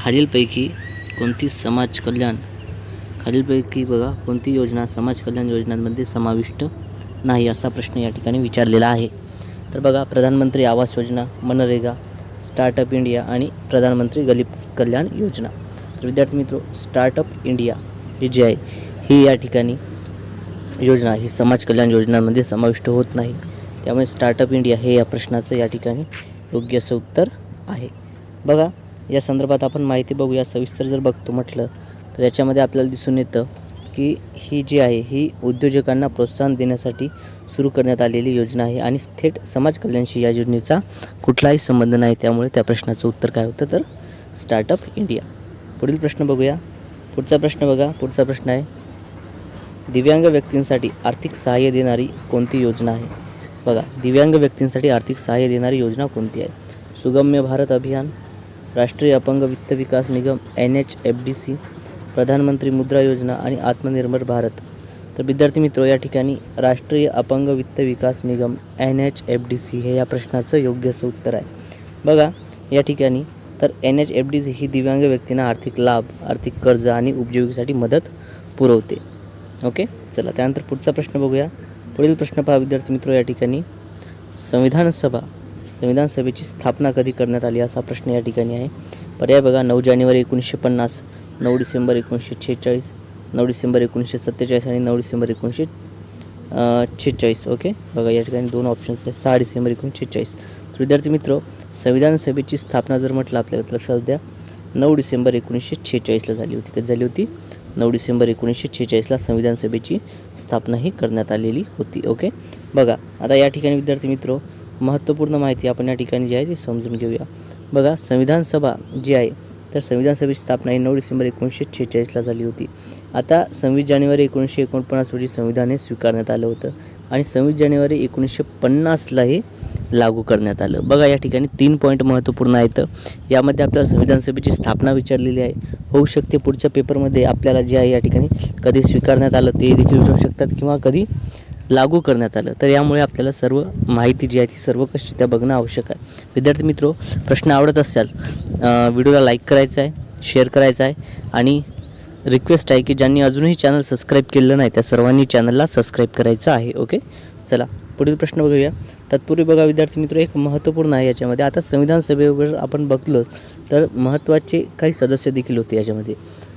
खालीलपैकी कोणती समाज कल्याण खालीलपैकी बघा कोणती योजना समाज कल्याण योजनांमध्ये समाविष्ट नाही असा प्रश्न या ठिकाणी विचारलेला आहे. तर बघा प्रधानमंत्री आवास योजना मनरेगा स्टार्टअप इंडिया आणि प्रधानमंत्री गरीब कल्याण योजना. तर विद्यार्थी मित्र स्टार्टअप इंडिया ही जी आहे ही या ठिकाणी योजना ही समाज कल्याण योजनांमध्ये समाविष्ट होत नाही. त्यामुळे स्टार्टअप इंडिया हे या प्रश्नाचं या ठिकाणी योग्य असं उत्तर आहे. बघा या संदर्भात आपण माहिती बघूया सविस्तर जर बघतो म्हटलं तर याच्यामध्ये आपल्याला दिसून येतं की ही जी आहे ही उद्योजकांना प्रोत्साहन देण्यासाठी सुरू करण्यात आलेली योजना आहे आणि थेट समाज कल्याणशी या योजनेचा कुठलाही संबंध नाही. त्यामुळे त्या प्रश्नाचं उत्तर काय होतं? तर स्टार्टअप इंडिया. पुढील प्रश्न बघूया. पुढचा प्रश्न बघा. पुढचा प्रश्न आहे दिव्यांग व्यक्तींसाठी आर्थिक सहाय्य देणारी कोणती योजना आहे? बघा दिव्यांग व्यक्तींसाठी आर्थिक सहाय्य देणारी योजना कोणती आहे? सुगम्य भारत अभियान राष्ट्रीय अपंग वित्त विकास निगम N H F D C प्रधानमंत्री मुद्रा योजना आणि आत्मनिर्भर भारत. तर विद्यार्थी मित्र या ठिकाणी राष्ट्रीय अपंग वित्त विकास निगम N H F D C हे या प्रश्नाचं योग्य असं उत्तर आहे. बघा या ठिकाणी तर N H F D C ही दिव्यांग व्यक्तींना आर्थिक लाभ आर्थिक कर्ज आणि उपजीविकेसाठी मदत पुरवते. ओके? चला त्यानंतर पुढचा प्रश्न बघूया. पुढील प्रश्न पहा विद्यार्थी मित्र या ठिकाणी. संविधान सभा. संविधान सभेची स्थापना कधी करण्यात आली असा प्रश्न या ठिकाणी आहे. पर्याय बघा नऊ जानेवारी एकोणीसशे पन्नास नऊ डिसेंबर एकोणीसशे छेचाळीस नऊ डिसेंबर एकोणीसशे सत्तेचाळीस आणि नऊ डिसेंबर एकोणीसशे छेचाळीस. ओके? बघा या ठिकाणी दोन ऑप्शन्स आहेत. सहा डिसेंबर एकोणीसशे छेचाळीस. तर विद्यार्थी मित्र संविधान सभेची स्थापना जर म्हटलं आपल्याला लक्षात द्या नऊ डिसेंबर एकोणीसशे छेचाळीसला झाली होती. कधी झाली होती? नऊ डिसेंबर एकोणीसशे छेचाळीसला संविधान सभेची स्थापना ही करण्यात आलेली होती. ओके? बघा आता या ठिकाणी विद्यार्थी मित्र महत्त्वपूर्ण माहिती आपण या ठिकाणी जी आहे ती समजून घेऊया. बघा संविधान सभा जी आहे तर संविधान सभेची स्थापना ही नऊ डिसेंबर एकोणीसशे छेचाळीसला झाली होती. आता सव्वीस जानेवारी एकोणीसशे एकोणपन्नास रोजी संविधान हे स्वीकारण्यात आलं होतं आणि सव्वीस जानेवारी एकोणीसशे पन्नासला हे लागू करण्यात आलं. बघा या ठिकाणी तीन पॉईंट महत्त्वपूर्ण आहेत. यामध्ये आपल्याला संविधान सभेची स्थापना विचारलेली आहे. होऊ शकते पुढच्या पेपरमध्ये आपल्याला जे आहे या ठिकाणी कधी स्वीकारण्यात आलं ते देखील विचारू शकतात किंवा कधी लागू करण्यात आलं. तर यामुळे आपल्याला सर्व माहिती जी आहे ती सर्व कशी त्या बघणं आवश्यक आहे. विद्यार्थी मित्रो प्रश्न आवडत असाल व्हिडिओला लाईक करायचा आहे शेअर करायचा आहे आणि रिक्वेस्ट आहे की ज्यांनी अजूनही चॅनल सबस्क्राईब केलेलं नाही त्या सर्वांनी चॅनलला सबस्क्राईब करायचं आहे ओके चला पुढील प्रश्न बघूया. तत्पूर्वी बघा विद्यार्थी मित्र एक महत्त्वपूर्ण आहे याच्यामध्ये. आता संविधान सभेवर आपण बघलो तर महत्त्वाचे काही सदस्य देखील होते याच्यामध्ये.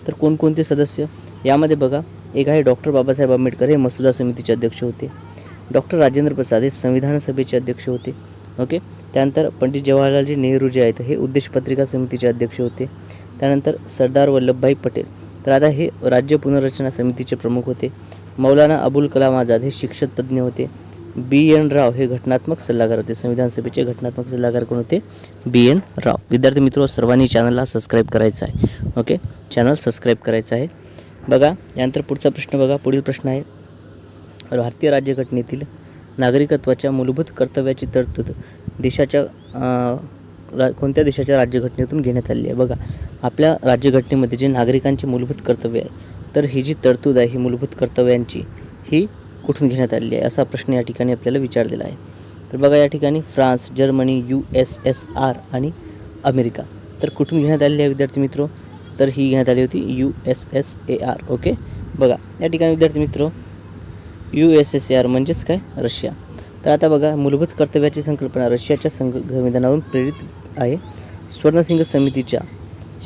तर कोणकोणते सदस्य? यामध्ये बघा एक आहे डॉक्टर बाबासाहेब आंबेडकर हे मसुदा समितीचे अध्यक्ष होते. डॉक्टर राजेंद्र प्रसाद हे संविधान सभेचे अध्यक्ष होते. ओके? त्यानंतर पंडित जवाहरलालजी नेहरू जे आहेत हे उद्देश पत्रिका समितीचे अध्यक्ष होते. त्यानंतर सरदार वल्लभभाई पटेल. तर आता हे राज्य पुनर्रचना समितीचे प्रमुख होते. मौलाना अबुल कलाम आझाद हे शिक्षक तज्ज्ञ होते. बी एन राव हे घटनात्मक सल्लागार होते. संविधान सभेचे घटनात्मक सल्लागार कोण होते? B N Rao. विद्यार्थी मित्र सर्वांनी चॅनलला सबस्क्राईब करायचं आहे. ओके? चॅनल सबस्क्राईब करायचं आहे. बघा यानंतर पुढचा प्रश्न बघा पुढील प्रश्न आहे. भारतीय राज्यघटनेतील नागरिकत्वाच्या मूलभूत कर्तव्याची तरतूद देशाच्या रा कोणत्या देशाच्या राज्यघटनेतून घेण्यात आलेली आहे? बघा आपल्या राज्यघटनेमध्ये जे नागरिकांचे मूलभूत कर्तव्य आहे तर ही जी तरतूद आहे ही मूलभूत कर्तव्यांची ही कुठून घेण्यात आलेली आहे? असा प्रश्न या ठिकाणी आपल्याला विचारलेला आहे. तर बघा या ठिकाणी France Germany U S S R आणि अमेरिका तर कुठून घेण्यात आलेली आहे विद्यार्थी मित्रो? तर ही घेण्यात आली होती U S S A R okay? बघा या ठिकाणी विद्यार्थी मित्र U S S A R म्हणजेच काय? रशिया. तर आता बघा मूलभूत कर्तव्याची संकल्पना रशियाच्या संघ संविधानावरून प्रेरित आहे. स्वर्णसिंग समितीच्या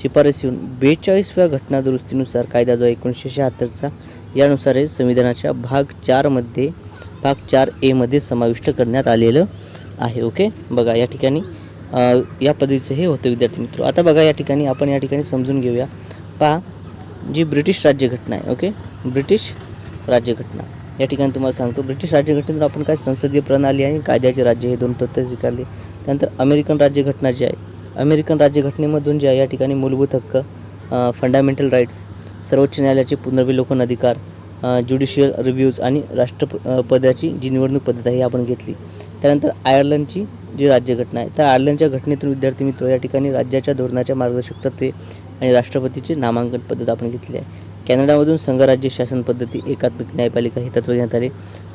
शिफारसीहून बेचाळीसव्या घटना दुरुस्तीनुसार कायदा जो एकोणीसशे शहात्तरचा यानुसार हे संविधानाच्या भाग चारमध्ये भाग चार एमध्ये समाविष्ट करण्यात आलेलं आहे ओके? बघा या ठिकाणी या पद्धतीचं हे होतं विद्यार्थी मित्र. आता बघा या ठिकाणी आपण या ठिकाणी समजून घेऊया. पहा जी ब्रिटिश राज्यघटना आहे ओके? ब्रिटिश राज्यघटना. या ठिकाणी तुम्हाला सांगतो ब्रिटिश राज्यघटनेतून आपण काय संसदीय प्रणाली आणि कायद्याचे राज्य हे दोन तत्त्व स्वीकारले. त्यानंतर अमेरिकन राज्यघटना जी आहे अमेरिकन राज्यघटनेमधून जे आहे या ठिकाणी मूलभूत हक्क फंडामेंटल राईट्स सर्वोच्च न्यायालयाचे पुनर्विलोकन अधिकार ज्युडिशियल रिव्ह्यूज आणि राष्ट्रपदाची जी निवडणूक पद्धत आहे ही आपण घेतली. त्यानंतर आयर्लंडची जी राज्यघटना आहे तर आयर्लंडच्या घटनेतून विद्यार्थी मित्र या ठिकाणी राज्याच्या धोरणाच्या मार्गदर्शक तत्त्वे आणि राष्ट्रपतीचे नामांकन पद्धत आपण घेतली आहे. कॅनडामधून संघराज्य शासन पद्धती एकात्मिक न्यायपालिका हे तत्त्व घेण्यात आले.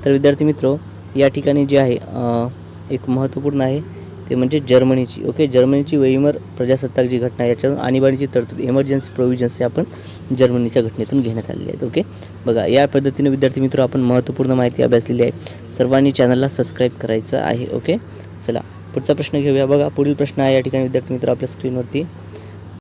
तर विद्यार्थी मित्र या ठिकाणी जे आहे एक महत्त्वपूर्ण आहे ते म्हणजे जर्मनीची. ओके जर्मनीची वेईमर प्रजासत्ताक जी घटना आहे याच्यातून. आणीबाणीची तरतूद इमर्जन्सी प्रोव्हिजन्स हे आपण जर्मनीच्या घटनेतून घेण्यात आलेले आहेत. ओके बघा या पद्धतीने विद्यार्थी मित्र आपण महत्त्वपूर्ण माहिती अभ्यासलेली आहे. सर्वांनी चॅनलला सबस्क्राईब करायचं आहे. ओके चला पुढचा प्रश्न घेऊया. बघा पुढील प्रश्न आहे. या ठिकाणी विद्यार्थी मित्र आपल्या स्क्रीनवरती